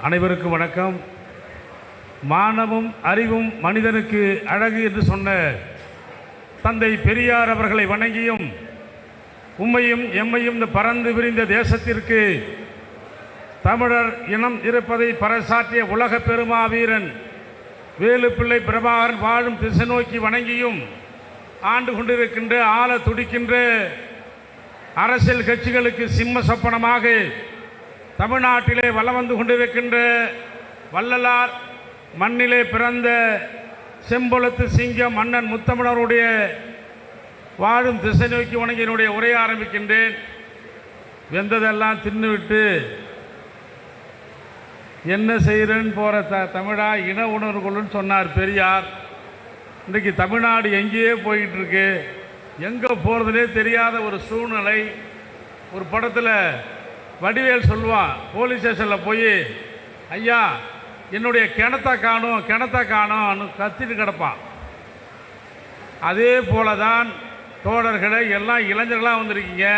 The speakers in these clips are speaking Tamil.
அனைவருக்கும் வணக்கம். மானமும் அறிவும் மனிதனுக்கு அழகு என்று சொன்ன தந்தை பெரியார் அவர்களை வணங்கியும் உம்மையும் எம்மையும் இந்த பறந்து விரிந்த தேசத்திற்கு தமிழர் இனம் இருப்பதை பறைசாற்றிய உலக பெருமாவீரன் வேலுப்பிள்ளை பிரபாகரன் வாழும் திசை நோக்கி வணங்கியும் ஆண்டு கொண்டிருக்கின்ற ஆள துடிக்கின்ற அரசியல் கட்சிகளுக்கு சிம்ம சொப்பனமாக தமிழ்நாட்டிலே வலம் வந்து கொண்டிருக்கின்ற வள்ளலார் மண்ணிலே பிறந்த செம்பொழுத்து சிங்கம் மன்னன் முத்தமிழருடைய வாழும் திசை நோக்கி வணங்கி என்னுடைய உரையை ஆரம்பிக்கின்றேன். வெந்ததெல்லாம் தின்னுவிட்டு என்ன செய்கிறேன்னு போகிற த தமிழா இன உணர்வுகள்னு சொன்னார் பெரியார். இன்றைக்கு தமிழ்நாடு எங்கேயே போயிட்டுருக்கு. எங்கே போகிறதுனே தெரியாத ஒரு சூழ்நிலை. ஒரு படத்தில் வடிவேல் சொல்லுவான் போலீஸ் ஸ்டேஷனில் போய் ஐயா என்னுடைய கிணத்தை காணும் கிணத்தை காணும்னு கத்திட்டு கிடப்பான். அதே போல தான் தோழர்களை எல்லாம் இளைஞர்களாக வந்திருக்கீங்க.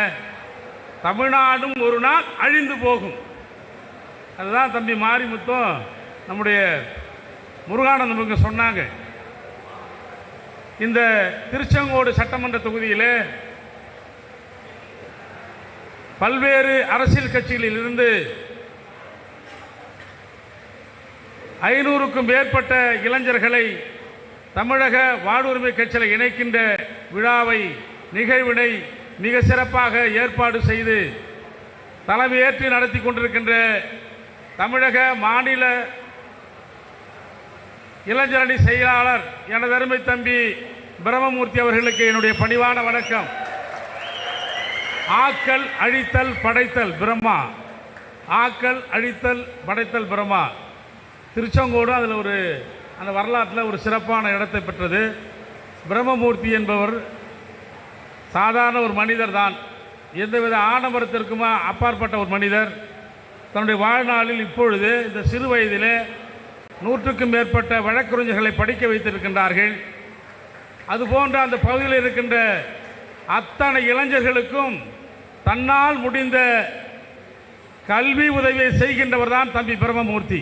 தமிழ்நாடும் ஒரு நாள் அழிந்து போகும். அதுதான் தம்பி மாரிமுத்தும் நம்முடைய முருகானந்தமுங்க சொன்னாங்க. இந்த திருச்செங்கோடு சட்டமன்ற தொகுதியிலே பல்வேறு அரசியல் கட்சிகளில் இருந்து ஐநூறுக்கும் மேற்பட்ட இளைஞர்களை தமிழக வாழ்வுரிமை கட்சியில் இணைக்கின்ற விழாவை நிகழ்வினை மிக சிறப்பாக ஏற்பாடு செய்து தலைமையேற்று நடத்தி கொண்டிருக்கின்ற தமிழக மாநில இளைஞரணி செயலாளர் எனது அருமை தம்பி பிரம்மமூர்த்தி அவர்களுக்கு என்னுடைய பணிவான வணக்கம். ஆக்கல் அழித்தல் படைத்தல் பிரம்மா. ஆக்கல் அழித்தல் படைத்தல் பிரம்மா. திருச்செங்கோடு அதில் ஒரு அந்த வரலாற்றில் ஒரு சிறப்பான இடத்தை பெற்றது. பிரம்மமூர்த்தி என்பவர் சாதாரண ஒரு மனிதர் தான். எந்தவித ஆடம்பரத்திற்குமா அப்பாற்பட்ட ஒரு மனிதர். தன்னுடைய வாழ்நாளில் இப்பொழுது இந்த சிறு வயதிலே நூற்றுக்கும் மேற்பட்ட வழக்கறிஞர்களை படிக்க வைத்திருக்கின்றார்கள். அதுபோன்ற அந்த பகுதியில் இருக்கின்ற அத்தனை இளைஞர்களுக்கும் தன்னால் முடிந்த கல்வி உதவியை செய்கின்றவர் தான் தம்பி பிரம்மமூர்த்தி.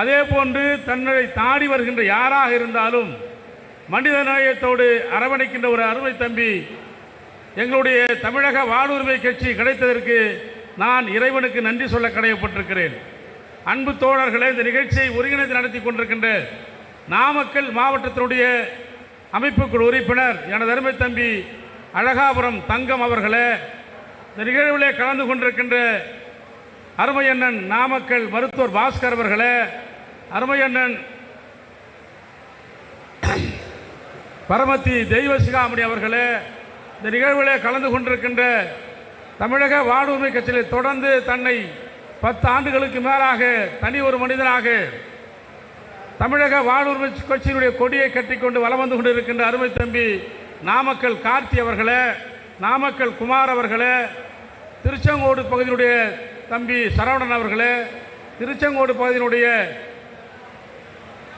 அதே போன்று தன்னை தாடி வருகின்ற யாராக இருந்தாலும் மனிதநேயத்தோடு அரவணைக்கின்ற ஒரு அருமை தம்பி எங்களுடைய தமிழக வாழ்வுரிமை கட்சி கிடைத்ததற்கு நான் இறைவனுக்கு நன்றி சொல்ல கடையப்பட்டிருக்கிறேன். அன்பு தோழர்களே இந்த நிகழ்ச்சியை ஒருங்கிணைந்து நடத்தி கொண்டிருக்கின்ற நாமக்கல் மாவட்டத்தினுடைய அமைப்புக்குழு உறுப்பினர் எனது அருமை தம்பி அழகாபுரம் தங்கம் அவர்களே இந்த நிகழ்விலே கலந்து கொண்டிருக்கின்ற அருமையண்ணன் நாமக்கல் மருத்துவர் பாஸ்கர் அவர்களே அருமையண்ணன் பரமத்தி தெய்வ சிகாமணி அவர்களே இந்த நிகழ்விலே கலந்து கொண்டிருக்கின்ற தமிழக வானூர்மை கட்சியில் தொடர்ந்து தன்னை பத்து ஆண்டுகளுக்கு மேலாக தனி ஒரு மனிதனாக தமிழக வாழ்வுரிமை கட்சியினுடைய கொடியை கட்டிக்கொண்டு வலம் வந்து கொண்டிருக்கின்ற அருமை தம்பி நாமக்கல் கார்த்தி அவர்களே நாமக்கல் குமார் அவர்களே திருச்செங்கோடு பகுதியினுடைய தம்பி சரவணன் அவர்களே திருச்செங்கோடு பகுதியினுடைய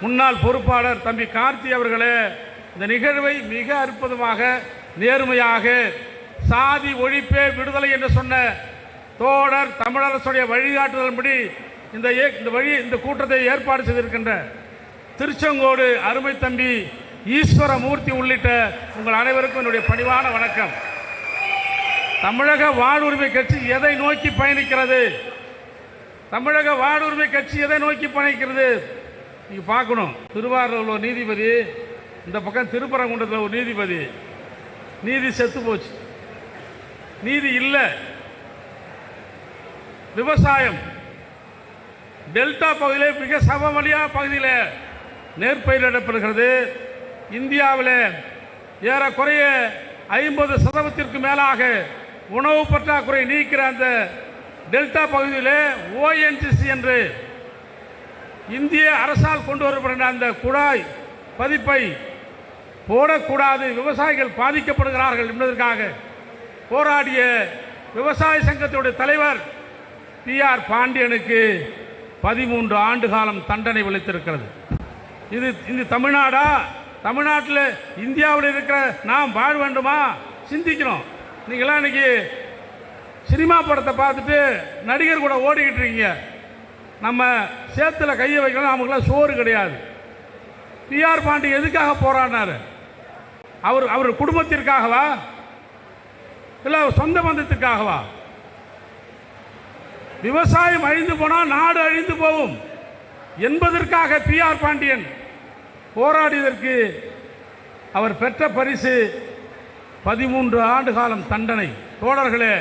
முன்னாள் பொறுப்பாளர் தம்பி கார்த்தி அவர்களே இந்த நிகழ்வை மிக அற்புதமாக நேர்மையாக சாதி ஒழிப்பே விடுதலை என்று சொன்ன தோழர் தமிழரசுடைய வழிகாட்டுதலின்படி இந்த ஏ- இந்த வழி இந்த கூட்டத்தை ஏற்பாடு செய்திருக்கின்ற திருச்செங்கோடு அருமை தம்பி ஈஸ்வரமூர்த்தி உள்ளிட்ட உங்கள் அனைவருக்கும் என்னுடைய பணிவான வணக்கம். தமிழக வாழ்வுரிமை கட்சி எதை நோக்கி பயணிக்கிறது? தமிழக வாழ்வுரிமை கட்சி எதை நோக்கி பயணிக்கிறது? நீங்கள் பார்க்கணும். திருவாரூரில் ஒரு நீதிபதி இந்த பக்கம் திருப்பரங்குன்றத்தில் ஒரு நீதிபதி. நீதி செத்து போச்சு. நீதி இல்லை. விவசாயம். டெல்டா பகுதியிலே மிக சமவெளியா பகுதியில் நெற்பயிரிடப்படுகிறது இந்தியாவில் ஏறக்குறைய ஐம்பது சதவீதத்திற்கு மேலாக உணவு பற்றாக்குறை நீக்கிற அந்த டெல்டா பகுதியில் ஓஎன்ஜிசி என்று இந்திய அரசால் கொண்டு வரப்படுகிற அந்த குழாய் பதிப்பை போடக்கூடாது. விவசாயிகள் பாதிக்கப்படுகிறார்கள் என்பதற்காக போராடிய விவசாய சங்கத்தினுடைய தலைவர் பி ஆர் பாண்டியனுக்கு பதிமூன்று ஆண்டு காலம் தண்டனை விளைத்திருக்கிறது இது இந்த தமிழ்நாடா? தமிழ்நாட்டில் இந்தியாவில் இருக்கிற நாம் வாழ வேண்டுமா? சிந்திக்கணும். நீங்களாம் இன்றைக்கி சினிமா படத்தை பார்த்துட்டு நடிகர் கூட ஓடிக்கிட்டு இருக்கீங்க. நம்ம சேத்துல கையை வைக்கணும் நமக்குலாம் சோறு கிடையாது. பிஆர் பாண்டி எதுக்காக போராடினார்? அவர் அவர் குடும்பத்திற்காகவா? இல்லை சொந்த பந்தத்திற்காகவா? விவசாயம் அழிந்து போனால் நாடு அழிந்து போகும். என்பதற்காக பிஆர் பாண்டியன் போராடியதற்கு அவர் பெற்ற பரிசு பதிமூன்று ஆண்டு காலம் தண்டனை. தோழர்களே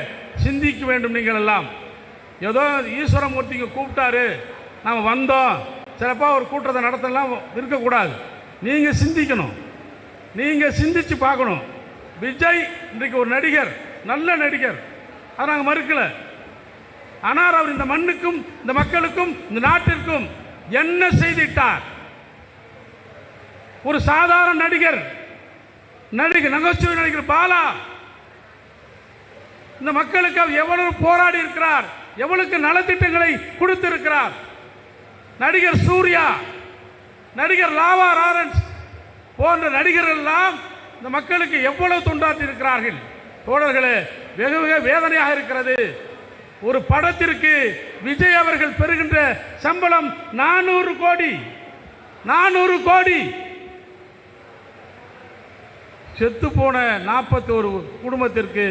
சிந்திக்க வேண்டும் நீங்கள் எல்லாம். ஏதோ ஈஸ்வரமூர்த்திங்க கூப்பிட்டாரு நாம் வந்தோம். சிறப்பாக ஒரு கூட்டத்தை நடத்தலாம் இருக்கக்கூடாது. நீங்கள் சிந்திக்கணும். நீங்கள் சிந்திச்சு பார்க்கணும். விஜய் இன்றைக்கு ஒரு நடிகர் நல்ல நடிகர். அதை நாங்கள் மறுக்கலை. ஆனால் அவர் இந்த மண்ணுக்கும் இந்த மக்களுக்கும் இந்த நாட்டிற்கும் என்ன செய்திட்டார் ஒரு சாதாரண நடிகர் நடிகர் நகைச்சுவை நடிகர் பாலா இந்த மக்களுக்கு அவர் எவ்வளவு போராடி இருக்கிறார் எவ்வளவுக்கு நலத்திட்டங்களை கொடுத்திருக்கிறார். நடிகர் சூர்யா நடிகர் லாவா ராரன்ஸ் போன்ற நடிகர்கள் எல்லாம் இந்த மக்களுக்கு எவ்வளவு தொண்டாற்றி இருக்கிறார்கள். தோழர்களே வெகு வெகு வேதனையாக இருக்கிறது. ஒரு படத்திற்கு விஜய் அவர்கள் பெறுகின்ற சம்பளம் நானூறு கோடி நானூறு கோடி. செத்து போன நாற்பத்தோரு குடும்பத்திற்கு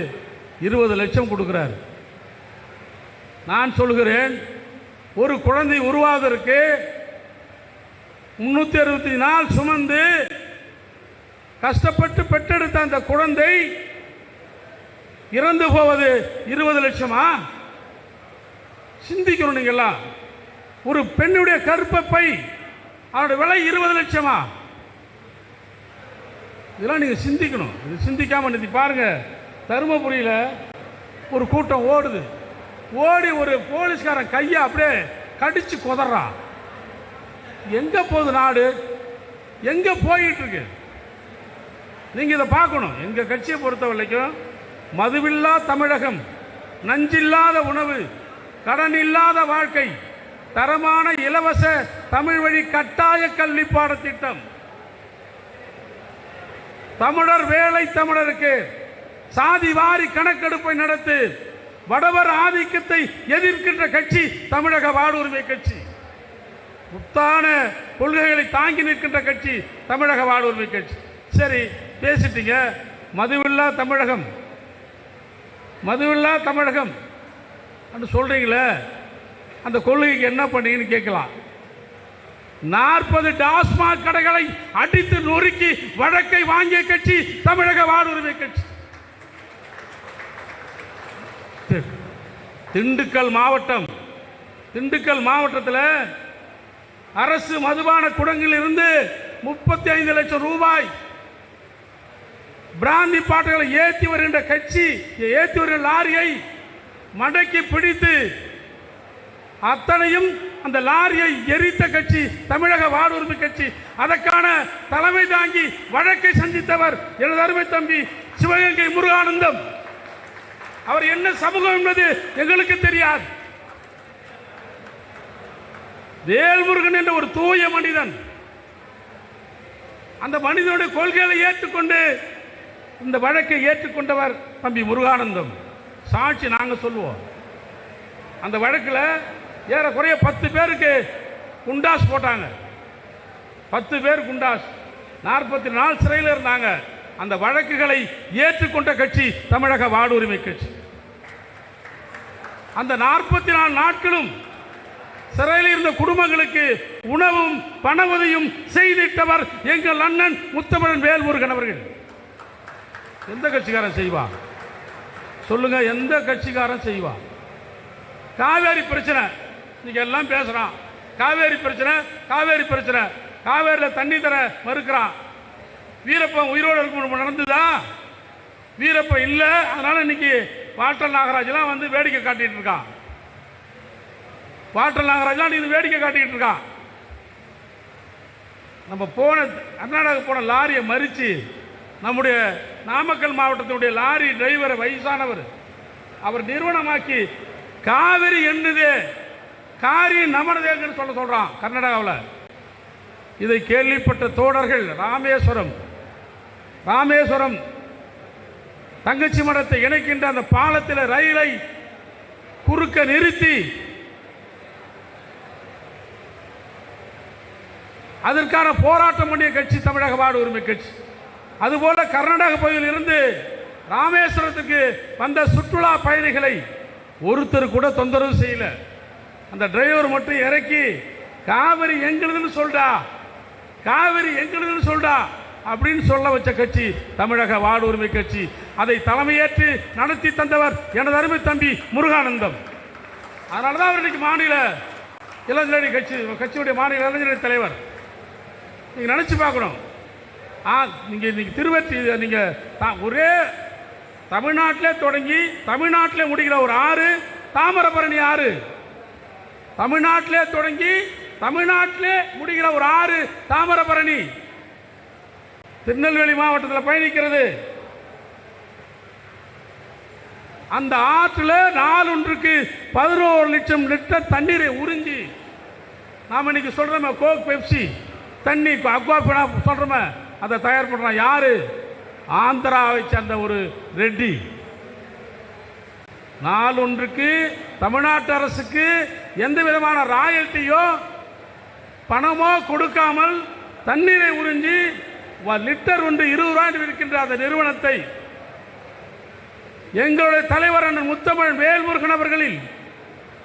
இருபது லட்சம் கொடுக்கிறார். நான் சொல்கிறேன் ஒரு குழந்தை உருவாவதற்கு முன்னூற்றி அறுபத்தி நாள் சுமந்து கஷ்டப்பட்டு பெற்றெடுத்த அந்த குழந்தை இறந்து போவது இருபது லட்சமா? சிந்திக்கணும் நீங்கள்லாம். ஒரு பெண்ணுடைய கற்பப்பை அவருடைய விலை இருபது லட்சமா? இதெல்லாம் நீங்கள் சிந்திக்கணும். இது சிந்திக்காமல் நிதி பாருங்க தருமபுரியில் ஒரு கூட்டம் ஓடுது. ஓடி ஒரு போலீஸ்காரன் கையை அப்படியே கடிச்சு குதறான். எங்கே போகுது நாடு? எங்கே போயிட்டுருக்கு? நீங்கள் இதை பார்க்கணும். எங்கள் கட்சியை பொறுத்த வரைக்கும் மதுவில்லா தமிழகம் நஞ்சில்லாத உணவு கடன் இல்லாத வாழ்க்கை தரமான இலவச தமிழ் வழி கட்டாய கல்வி பாடத்திட்டம். தமிழர் வேலை தமிழருக்கு. சாதி வாரி கணக்கெடுப்பை நடத்து. வடவர் ஆதிக்கத்தை எதிர்க்கின்ற கட்சி தமிழக வாழ்வுரிமை கட்சி. முத்தான கொள்கைகளை தாங்கி நிற்கின்ற கட்சி தமிழக வாழ்வுரிமை கட்சி. சரி பேசிட்டீங்க. மதுவில்லா தமிழகம். மதுவில்லா தமிழகம். சொல்றீங்களே? அந்த கொள்கைக்கு என்ன பண்ணீங்கன்னு கேட்கலாம். நாற்பது டாஸ்மாக் கடைகளை அடித்து நொறுக்கி வழக்கை வாங்கிய கட்சி தமிழக வாழ்வுரிமை கட்சி. திண்டுக்கல் மாவட்டம். திண்டுக்கல் மாவட்டத்தில் அரசு மதுபான குடங்கில் இருந்து முப்பத்தி ஐந்து லட்சம் ரூபாய் பிராந்தி பாட்டுகளை ஏற்றி வருகின்ற கட்சி ஏற்றி வருகின்ற லாரியை மடக்கி பிடித்து அத்தனையும் அந்த லாரியை எரித்த கட்சி தமிழக வாழ்வுரிமை கட்சி. அதற்கான தலைமை தாங்கி வழக்கை சந்தித்தவர் எனது அருமை தம்பி சிவகங்கை முருகானந்தம். அவர் என்ன சமூகம் என்பது எங்களுக்கு தெரியாது. வேல்முருகன் என்ற ஒரு தூய மனிதன். அந்த மனிதனுடைய கொள்கைகளை ஏற்றுக்கொண்டு இந்த வழக்கை ஏற்றுக்கொண்டவர் தம்பி முருகானந்தம். சாட்சி நாங்கள் சொல்லுவோம். அந்த வழக்கில் ஏறக்குறைய பத்து பேருக்கு குண்டாஸ் போட்டாங்க. பத்து பேர் குண்டாஸ். நாற்பத்தி நாலு சிறையில் இருந்தாங்க. அந்த வழக்குகளை ஏற்றுக்கொண்ட கட்சி தமிழக வாடுரிமை கட்சி. அந்த நாற்பத்தி நாலு நாட்களும் சிறையில் இருந்த குடும்பங்களுக்கு உணவும் பண உதவியும் செய்திட்டவர் எங்கள் அண்ணன் முத்தமிழன் வேல்முருகன் அவர்கள். எந்த கட்சிக்காரன் செய்வான்? சொல்லுங்க எந்த கட்சிக்காரன் செய்வான்? காவேரி பிரச்சனை. இன்னைக்கு எல்லாம் பேசுகிறான் காவேரி பிரச்சனை காவேரி பிரச்சனை. காவேரியில் தண்ணி தர மறுக்கிறான். வீரப்பன் உயிரோடு இருக்கும் நடந்ததா? வீரப்பன் இல்லை அதனால இன்னைக்கு வாட்டல் நாகராஜ்லாம் வந்து வேடிக்கை காட்டிகிட்டு இருக்கான். வாட்டல் நாகராஜெல்லாம் நீ வேடிக்கை காட்டிக்கிட்டு இருக்கான். நம்ம போன கர்நாடகா போன லாரியை மறித்து நம்முடைய நாமக்கல் மாவட்டத்தினுடைய லாரி டிரைவரை வயசானவர். அவர் நிறுவனமாக்கி காவிரி என்னது காரி நமனதேன்னு சொல்ல சொல்கிறான் கர்நாடகாவில். இதை கேள்விப்பட்ட தோடர்கள் ராமேஸ்வரம் ராமேஸ்வரம் தங்கச்சி மடத்தை இணைக்கின்ற அந்த பாலத்தில் ரயிலை குறுக்க நிறுத்தி அதற்கான போராட்டம் பண்ணிய கட்சி தமிழக வார்டு உரிமை கட்சி. அதுபோல கர்நாடக பகுதியில் இருந்து ராமேஸ்வரத்துக்கு வந்த சுற்றுலா பயணிகளை ஒருத்தர் கூட தொந்தரவு செய்யலை. அந்த டிரைவர் மட்டும் இறக்கி காவிரி எங்களுதுன்னு சொல்டா காவிரி எங்களுதுன்னு சொல்டா அப்படின்னு சொல்ல வச்ச கட்சி தமிழக வார்டு உரிமை கட்சி. அதை தலைமையேற்று நடத்தி தந்தவர் எனது அருமை தம்பி முருகானந்தம். அதனால தான் அவர் இன்னைக்கு மாநில இளைஞரணி கட்சி கட்சியுடைய மாநில இளைஞரணி தலைவர். நீங்கள் நினச்சி பார்க்கணும். ஆ நீங்கள் இன்னைக்கு திருவற்றி நீங்கள் ஒரே தமிழ்நாட்டிலே தொடங்கி தமிழ்நாட்டிலே முடிகிற ஒரு ஆறு தாமிரபரணி ஆறு. தமிழ்நாட்டிலே தொடங்கி தமிழ்நாட்டிலே முடிகிற ஒரு ஆறு தாமிரபரணி திருநெல்வேலி மாவட்டத்தில் பயணிக்கிறது. அந்த ஆற்றுல நாளொன்றுக்கு பதினோரு லட்சம் லிட்டர் தண்ணீரை உறிஞ்சி நாம் இன்னைக்கு சொல்கிறோமே கோக் பெப்சி. தண்ணி அக்வாபினா சொல்கிறோமே அதை தயார் பண்ணுறோம் யார்? ஆந்திராவை சேர்ந்த ஒரு ரெட்டி. நாளொன்றுக்கு தமிழ்நாட்டு அரசுக்கு எந்த விதமான ராயல்ட்டியோ பணமோ கொடுக்காமல் தண்ணீரை உறிஞ்சி லிட்டர் ஒன்று இருபது ரூபாய் விற்கின்ற அந்த நிறுவனத்தை எங்களுடைய தலைவர் அண்ணன் முத்தமிழ் வேல்முருகன் அவர்களில்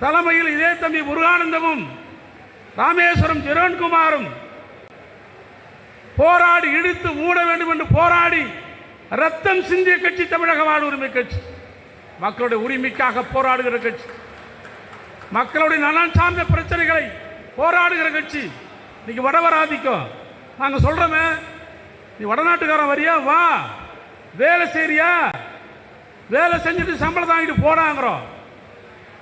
தலைமையில் இதே தம்பி முருகானந்தமும் ராமேஸ்வரம் ஜெரோன்குமாரும் போராடி இடித்து மூட வேண்டும் என்று போராடி ரத்தம் சிந்திய கட்சி தமிழக வாழ் உரிமை கட்சி. மக்களுடைய உரிமைக்காக போராடுகிற கட்சி. மக்களுடைய நலன் சார்ந்த பிரச்சனைகளை போராடுகிற கட்சி. இன்னைக்கு வடவராதிக்கும் நாங்கள் சொல்கிறோமே நீ வடநாட்டுக்காரன் வரியா? வா. வேலை செய்றியா? வேலை செஞ்சுட்டு சம்பளம் தாங்கிட்டு போடாங்கிறோம்.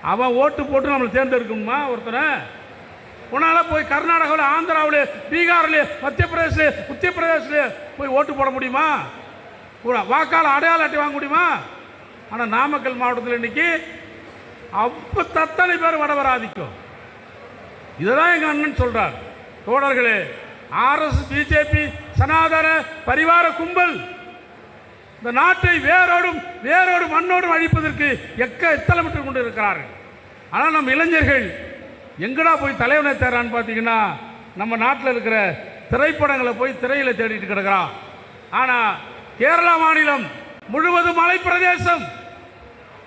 அவன் ஓட்டு போட்டு நம்மளை தேர்ந்தெடுக்கணுமா ஒருத்தனை? உன்னால போய் கர்நாடகாவில் ஆந்திராவில் பீகாரில் மத்திய பிரதேசில் உத்தரப்பிரதேசில் போய் ஓட்டு போட முடியுமா? வாக்காள அடையாள அட்டை வாங்க முடியுமா? ஆனால் நாமக்கல் மாவட்டத்தில் இன்னைக்கு அப்போ தத்தனை பேர் வடவராதிக்கும் இதுதான் எங்கள் அண்ணன் சொல்கிறார் தோழர்களே ஆர்எஸ் பிஜேபி சனாதன பரிவார கும்பல். இந்த நாட்டை வேரோடும் வேரோடு மண்ணோடும் அழிப்பதற்கு எக்க எத்தலமிட்டு கொண்டு இருக்கிறார்கள் ஆனால் நம்ம இளைஞர்கள் எங்கடா போய் தலைவனை தேர்றான்னு பார்த்தீங்கன்னா நம்ம நாட்டில் இருக்கிற திரைப்படங்களை போய் திரையில் தேடிட்டு கிடக்கிறான். ஆனால் கேரளா மாநிலம் முழுவதும் மலைப்பிரதேசம்.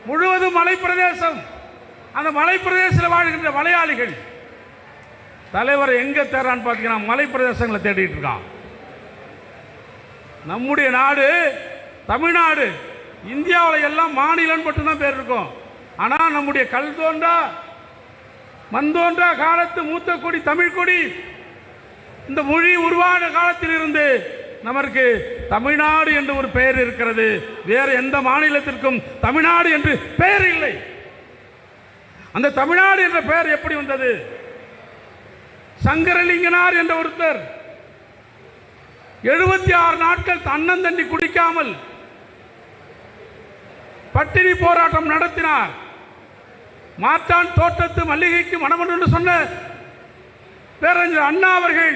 முழுவதும் மலைப்பிரதேசம். அந்த மலைப்பிரதேசத்தில் வாழ்கின்ற மலையாளிகள். தலைவர் எங்க தேர்றான்னு பார்த்தீங்கன்னா மலைப்பிரதேசங்களை தேடிட்டு இருக்கான். நம்முடைய நாடு தமிழ்நாடு இந்தியாவில் எல்லாம் மாநிலம் மட்டும்தான் பேர் இருக்கும். ஆனால் நம்முடைய கல் தோன்றா மண் தோன்றா காலத்து மூத்த கொடி தமிழ் கொடி. இந்த மொழி உருவான காலத்தில் இருந்து நமக்கு தமிழ்நாடு என்று ஒரு பெயர் இருக்கிறது. வேறு எந்த மாநிலத்திற்கும் தமிழ்நாடு என்று பெயர் இல்லை. அந்த தமிழ்நாடு என்ற பெயர் எப்படி வந்தது? சங்கரலிங்கனார் என்ற ஒருத்தர் எழுபத்தி ஆறு நாட்கள் தன்னந்தண்டி குடிக்காமல் பட்டினி போராட்டம் நடத்தினார். மாத்தான் தோட்டத்து மல்லிகைக்கு மணமன் என்று சொன்ன பேரறிஞர் அண்ணா அவர்கள்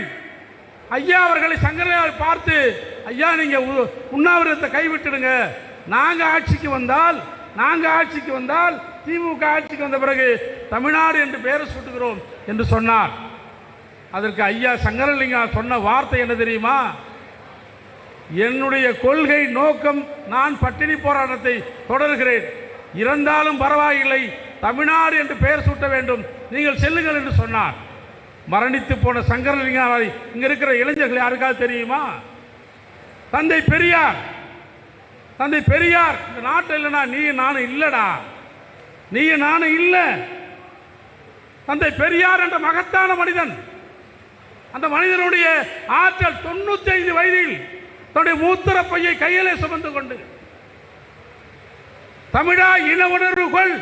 ஐயா அவர்களை சங்கரையார் பார்த்து ஐயா நீங்க உ- உண்ணாவிரதத்தை கைவிட்டுடுங்க. நாங்கள் ஆட்சிக்கு வந்தால் நாங்கள் ஆட்சிக்கு வந்தால் திமுக ஆட்சிக்கு வந்த பிறகு தமிழ்நாடு என்று பெயரை சூட்டுகிறோம் என்று சொன்னார். அதற்கு ஐயா சங்கரலிங்கா சொன்ன வார்த்தை என்ன தெரியுமா? என்னுடைய கொள்கை நோக்கம் நான் பட்டினி போராட்டத்தை தொடர்கிறேன். இறந்தாலும் பரவாயில்லை தமிழ்நாடு என்று பெயர் சூட்ட வேண்டும். நீங்கள் செல்லுங்கள் என்று சொன்னார். மரணித்து போன சங்கரலிங்காவை இங்க இருக்கிற இளைஞர்கள் யாருக்காவது தெரியுமா? தந்தை பெரியார் தந்தை பெரியார் இந்த நாட்டில் இல்லைனா நீ நானும் இல்லடா. நீ நானும் இல்லை. தந்தை பெரியார் என்ற மகத்தான மனிதன். அந்த மனிதனுடைய ஆற்றல் தொண்ணூத்தி ஐந்து வயதில் தன்னுடைய மூத்திர பையை கையிலே சுமந்து கொண்டு. தமிழா இன உணர்வுகள்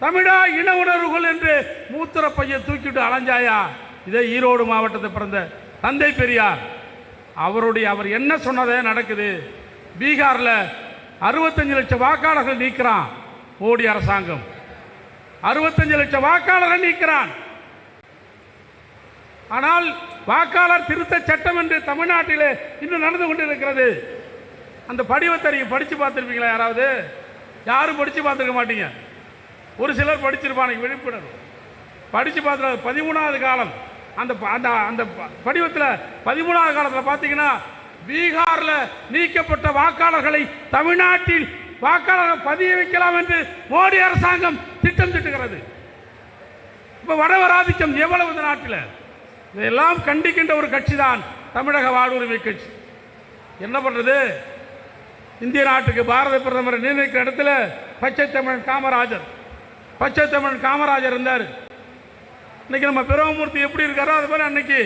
தமிழா இன உணர்வுகள் என்று மூத்திர பையை தூக்கிட்டு அலைஞ்சாயா? இதே ஈரோடு மாவட்டத்தை பிறந்த தந்தை பெரியார். அவருடைய அவர் என்ன சொன்னதே நடக்குது. பீகார்ல அறுபத்தஞ்சு லட்சம் வாக்காளர்கள் நீக்கிறான். மோடி அரசாங்கம். அறுபத்தஞ்சு லட்சம் வாக்காளரை நீக்கிறான். ஆனால் வாக்காளர் திருத்த சட்டம் என்று தமிழ்நாட்டிலே இன்னும் நடந்து கொண்டிருக்கிறது. அந்த படிவத்தை நீங்கள் படித்து பார்த்துருப்பீங்களா யாராவது? யாரும் படித்து பார்த்துருக்க மாட்டீங்க. ஒரு சிலர் படிச்சிருப்பாங்க விழிப்புணர்வு. படித்து பார்த்து பதிமூணாவது காலம். அந்த அந்த அந்த படிவத்தில் பதிமூணாவது காலத்தில் பார்த்தீங்கன்னா பீகாரில் நீக்கப்பட்ட வாக்காளர்களை தமிழ்நாட்டில் வாக்காளர்கள் பதிய வைக்கலாம் என்று மோடி அரசாங்கம் திட்டம் திட்டுகிறது இப்போ வடவராதிக்கம் எவ்வளவு இந்த நாட்டில்? இதையெல்லாம் கண்டிக்கின்ற ஒரு கட்சி தான் தமிழக வாழ்வுரிமை கட்சி. என்ன பண்ணுறது இந்திய நாட்டுக்கு பாரத பிரதமரை நிர்ணயிக்கிற இடத்துல பச்சை தமிழன் காமராஜர். பச்சை தமிழன் காமராஜர் இருந்தார். இன்னைக்கு நம்ம பிரமமூர்த்தி எப்படி இருக்காரோ அது மாதிரி அன்னைக்கு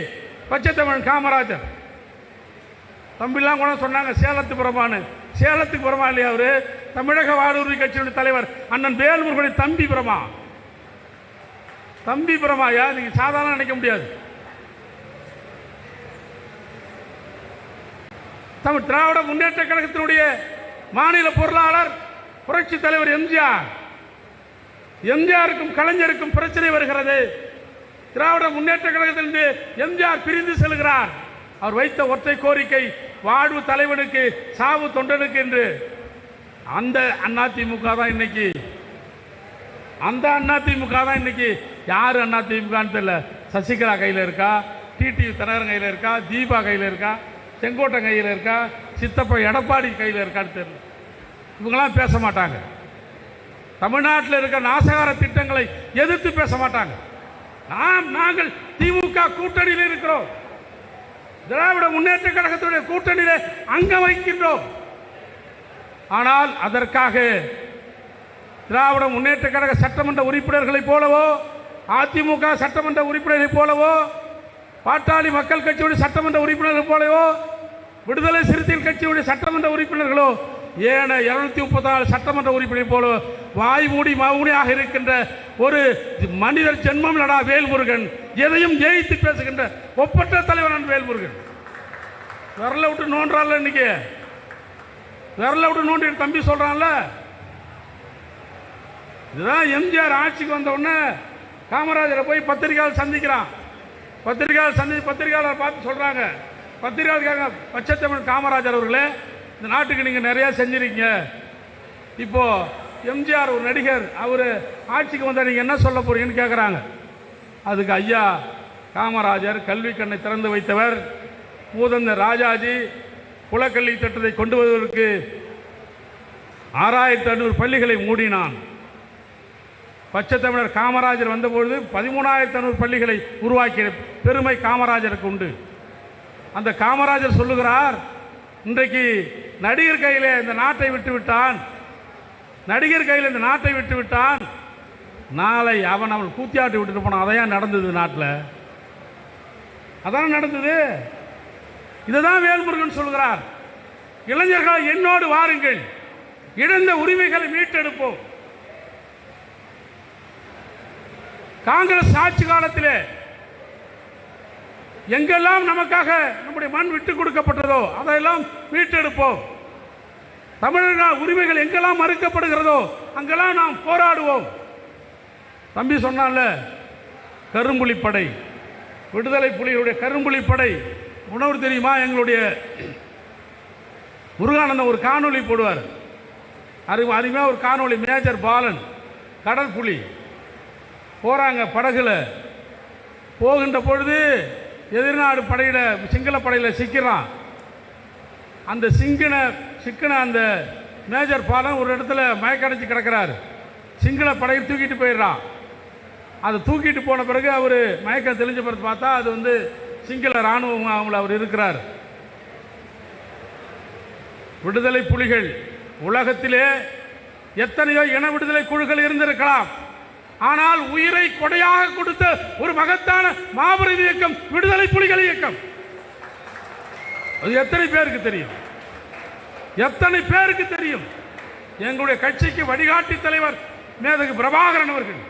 பச்சை தமிழன் காமராஜர். தம்பிலாம் கூட சொன்னாங்க சேலத்து பிரபான்னு. சேலத்துக்கு பிரமா இல்லையா அவரு? தமிழக வாழ்வுரிமை கட்சியுடைய தலைவர் அண்ணன் வேல்முருகனுடைய தம்பி பிரமா தம்பி பிரமாயா நீங்க சாதாரண நினைக்க முடியாது. தமிழ் திராவிட முன்னேற்ற கழகத்தினுடைய மாநில பொருளாளர் புரட்சி தலைவர் எம்ஜிஆர். எம்ஜிஆருக்கும் கலைஞருக்கும் பிரச்சனை வருகிறது. திராவிட முன்னேற்ற கழகத்திலிருந்து எம்ஜிஆர் பிரிந்து செல்கிறார். அவர் வைத்த ஒற்றை கோரிக்கை வாழ்வு தலைவனுக்கு சாவு தொண்டனுக்கு என்று. அந்த அதிமுக தான் இன்னைக்கு. அந்த அதிமுக தான் இன்னைக்கு. யார் அதிமுகன்னு தெரியல. சசிகலா கையில் இருக்கா? டிடிவி தினகரன் கையில் இருக்கா? தீபா கையில் இருக்கா? செங்கோட்டன் கையில் இருக்கா? சித்தப்பா எடப்பாடி கையில் இருக்கான்னு தெரியல. இவங்களாம் பேச மாட்டாங்க. தமிழ்நாட்டில் இருக்க நாசகார திட்டங்களை எதிர்த்து பேச மாட்டாங்க. நாம் நாங்கள் திமுக கூட்டணியில் இருக்கிறோம். திராவிட முன்னேற்ற கழகத்துடைய கூட்டணியிலே அங்கம் வைக்கின்றோம் ஆனால் அதற்காக திராவிட முன்னேற்ற கழக சட்டமன்ற உறுப்பினர்களைப் போலவோ அதிமுக சட்டமன்ற உறுப்பினர்களைப் போலவோ பாட்டாளி மக்கள் கட்சியுடைய சட்டமன்ற உறுப்பினர்கள் போலவோ விடுதலை சிறுத்தைகள் கட்சியுடைய சட்டமன்ற உறுப்பினர்களோ ஏன இருநூத்தி முப்பத்தி நாலு சட்டமன்ற உறுப்பினர் போல வாய் மூடி மவுனியாக இருக்கின்ற ஒரு மனிதர் ஜென்மம் நடா வேல்முருகன். எதையும் ஜெயித்து பேசுகின்ற ஒப்பற்ற தலைவன் வேல்முருகன். விரல விட்டு நோன்றான்ல இன்னைக்கு? விரல விட்டு நோண்டி தம்பி சொல்றான்ல? இதுதான் எம்ஜிஆர் ஆட்சிக்கு வந்த உடனே காமராஜரை போய் பத்திரிகையாளர் சந்திக்கிறான். பத்திரிகையாளர் சந்தி பத்திரிகையாளர் பார்த்து சொல்றாங்க. பத்திரிகையாளர் கேட்க பச்சை தமிழ் காமராஜர் அவர்களே இந்த நாட்டுக்கு நீங்க நிறைய செஞ்சிருக்கீங்க. இப்போ எம்ஜிஆர் ஒரு நடிகர். அவர் ஆட்சிக்கு வந்தால் நீங்கள் என்ன சொல்ல போகிறீங்கன்னு கேட்குறாங்க அதுக்கு ஐயா காமராஜர் கல்வி கண்ணை திறந்து வைத்தவர். மூதந்த ராஜாஜி குலக்கல்வி திட்டத்தை கொண்டு வருவதற்கு ஆறாயிரத்தி ஐநூறு பள்ளிகளை மூடினான். பச்சை தமிழர் காமராஜர் வந்தபொழுது பதிமூணாயிரத்தி ஐநூறு பள்ளிகளை உருவாக்கிய பெருமை காமராஜருக்கு உண்டு. அந்த காமராஜர் சொல்லுகிறார் இன்றைக்கு நடிகர் கையிலே இந்த நாட்டை விட்டு விட்டான். நடிகர் கையில் இந்த நாட்டை விட்டு விட்டான். நாளை அவன் அவன் கூத்தியாட்டி விட்டுட்டு போனான் அதையா நடந்தது நாட்டில்? அதான் நடந்தது? இதுதான் வேல்முருகன் சொல்கிறார். இளைஞர்கள் என்னோடு வாருங்கள். இழந்த உரிமைகளை மீட்டெடுப்போம். காங்கிரஸ் ஆட்சி காலத்திலே எங்கெல்லாம் நமக்காக நம்முடைய மண் விட்டு கொடுக்கப்பட்டதோ அதையெல்லாம் மீட்டெடுப்போம். தமிழக உரிமைகள் எங்கெல்லாம் மறுக்கப்படுகிறதோ அங்கெல்லாம் நாம் போராடுவோம். தம்பி சொன்னான்ல கரும்புலி படை விடுதலை புலிகளுடைய கரும்புலி படை உணவு தெரியுமா? எங்களுடைய முருகானந்தம் ஒரு காணொலி போடுவார். அது அருமையாக ஒரு காணொலி மேஜர் பாலன் கடற்புலி போகிறாங்க படகுல. போகின்ற பொழுது எதிர்நாடு படையில் சிங்கள படையில் சிக்கிறான் அந்த சிங்கின சிக்கின அந்த மேஜர் பாலம் ஒரு இடத்துல மயக்கடைச்சு கிடக்கிறாரு. சிங்கள படையை தூக்கிட்டு போயிடுறான். அதை தூக்கிட்டு போன பிறகு அவர் மயக்கம் தெளிஞ்ச பிறகு பார்த்தா அது வந்து சிங்கள இராணுவம் அவங்கள அவர் இருக்கிறார். விடுதலை புலிகள் உலகத்திலே எத்தனையோ இன விடுதலை குழுக்கள் இருந்திருக்கலாம். ஆனால் உயிரை கொடையாக கொடுத்த ஒரு மகத்தான மாபெரும் இயக்கம் விடுதலை புலிகள் இயக்கம். அது எத்தனை பேருக்கு தெரியும்? எத்தனை பேருக்கு தெரியும்? எங்களுடைய கட்சிக்கு வழிகாட்டி தலைவர் மேதகு பிரபாகரன் அவர்கள்.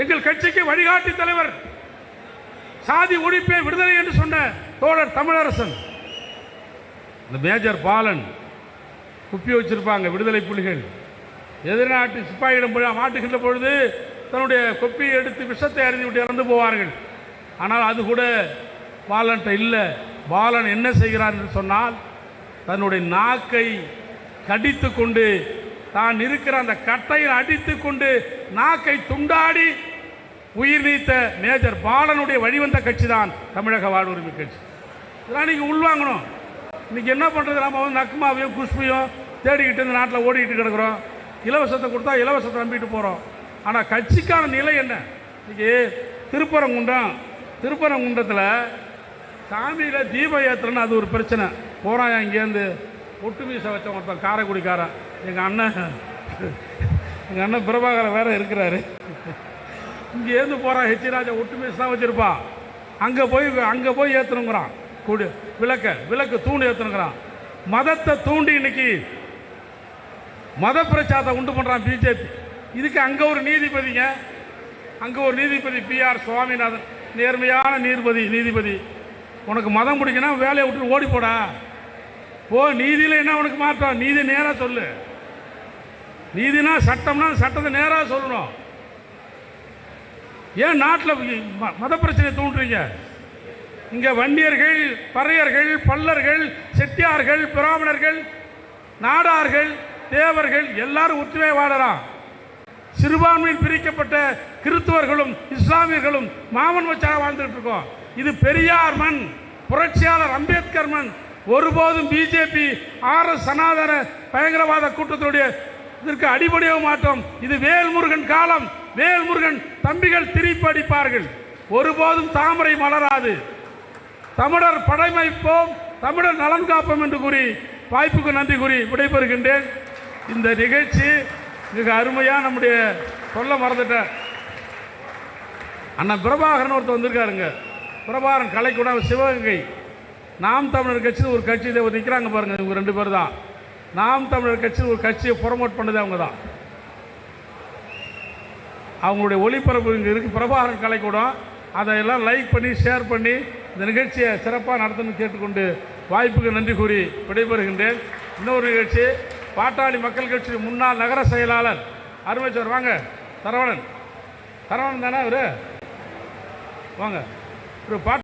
எங்கள் கட்சிக்கு வழிகாட்டி தலைவர் சாதி ஒழிப்பே விடுதலை என்று சொன்ன தோழர் தமிழரசன். இந்த மேஜர் பாலன் குப்பி வச்சிருப்பாங்க விடுதலை புலிகள். எதிர்நாட்டு சிப்பாயிடம் மாட்டுகின்ற பொழுது தன்னுடைய கொப்பியை எடுத்து விஷத்தை அறிந்து விட்டு இறந்து போவார்கள். ஆனால் அது கூட பாலன்ட்ட இல்லை. பாலன் என்ன செய்கிறார் என்று சொன்னால் தன்னுடைய நாக்கை கடித்து கொண்டு தான் இருக்கிற அந்த கட்டையில் அடித்து கொண்டு நாக்கை துண்டாடி உயிர் நீத்த மேஜர் பாலனுடைய வழிவந்த கட்சி தான் தமிழக வாழ்வுரிமை கட்சி. இதெல்லாம் நீங்கள் உள்வாங்கணும். இன்னைக்கு என்ன பண்ணுறது நம்ம வந்து நக்குமாவையும் குஷ்பையும் தேடிக்கிட்டு இந்த நாட்டில் ஓடிக்கிட்டு கிடக்குறோம். இலவசத்தை கொடுத்தா இலவசத்தை நம்பிட்டு போகிறோம் ஆனால் கட்சிக்கான நிலை என்ன? இன்னைக்கு திருப்பரங்குன்றம் திருப்பரங்குன்றத்தில் சாமியில் தீபம் ஏற்றுறேன்னு அது ஒரு பிரச்சனை. போகிறான் இங்கேருந்து ஒட்டு மீசை வச்ச ஒருத்தன் காரைக்குடிக்காரன். எங்கள் அண்ணன் எங்கள் அண்ணன் பிரபாகரன் வேற இருக்கிறாரு. இங்கேருந்து போகிறான் ஹெச்சிராஜா ஒட்டு மீசை தான் வச்சுருப்பான். அங்கே போய் அங்கே போய் ஏற்றணுங்கிறான் கூடு விளக்க விளக்கு தூண்டு ஏற்றணுங்கிறான் மதத்தை தூண்டி இன்னைக்கு மத பிரச்சாரத்தை உண்டு பண்ணுறான் பிஜேபி இதுக்கு அங்கே ஒரு நீதிபதிங்க. அங்கே ஒரு நீதிபதி பிஆர் சுவாமிநாதன் நேர்மையான நீதிபதி நீதிபதி உனக்கு மதம் பிடிக்குன்னா வேலையை விட்டு ஓடி போடா. போ நீதியில் என்ன உனக்கு மாற்றம் நீதி நேராக சொல்லு. நீதினா சட்டம்னா சட்டத்தை நேராக சொல்லணும். ஏன் நாட்டில் மத பிரச்சனையை தூண்டுறீங்க? இங்கே வன்னியர்கள் பறையர்கள் பல்லர்கள் செட்டியார்கள் பிராமணர்கள் நாடார்கள் தேவர்கள் எல்லாரும் ஒற்றுமை வாழறான் சிறுபான்மையில் பிரிக்கப்பட்ட கிறிஸ்துவர்களும் இஸ்லாமியர்களும் மாமன் வச்சாக வாழ்ந்துட்டு இருக்கோம். இது பெரியார் மண் புரட்சியாளர் அம்பேத்கர் மண். ஒருபோதும் பிஜேபி ஆர்எஸ் சனாதன பயங்கரவாத கூட்டத்தினுடைய இதற்கு அடிபடிய மாட்டோம். இது வேல்முருகன் காலம். வேல்முருகன் தம்பிகள் திருப்பி அடிப்பார்கள். ஒருபோதும் தாமரை மலராது. தமிழர் படைமைப்போம் தமிழர் நலன் காப்போம் என்று கூறி வாய்ப்புக்கு நன்றி கூறி விடைபெறுகின்றேன். இந்த நிகழ்ச்சி மிக அருமையாக நம்முடைய சொல்ல மறந்துட்டேன் அண்ணன் பிரபாகரன் ஒருத்தர் வந்திருக்காருங்க. பிரபாகரன் கலைக்கூடம் சிவகங்கை. நாம் தமிழர் கட்சியில் ஒரு கட்சி இதை நிற்கிறாங்க பாருங்க இவங்க ரெண்டு பேர் தான். நாம் தமிழர் கட்சி ஒரு கட்சியை ப்ரொமோட் பண்ணது அவங்க தான். அவங்களுடைய ஒளிபரப்பு இங்கே இருக்குது பிரபாகரன் கலைக்கூடம். அதையெல்லாம் லைக் பண்ணி ஷேர் பண்ணி இந்த நிகழ்ச்சியை சிறப்பாக நடத்தணும்னு கேட்டுக்கொண்டு வாய்ப்புக்கு நன்றி கூறி விடைபெறுகின்றேன். இன்னொரு நிகழ்ச்சி பாட்டாளி மக்கள் கட்சி முன்னாள் நகர செயலாளர் அருமைச்சர் வாங்க சரவணன். சரவணன் தானே அவர்? வாங்க. ஒரு பாட்டு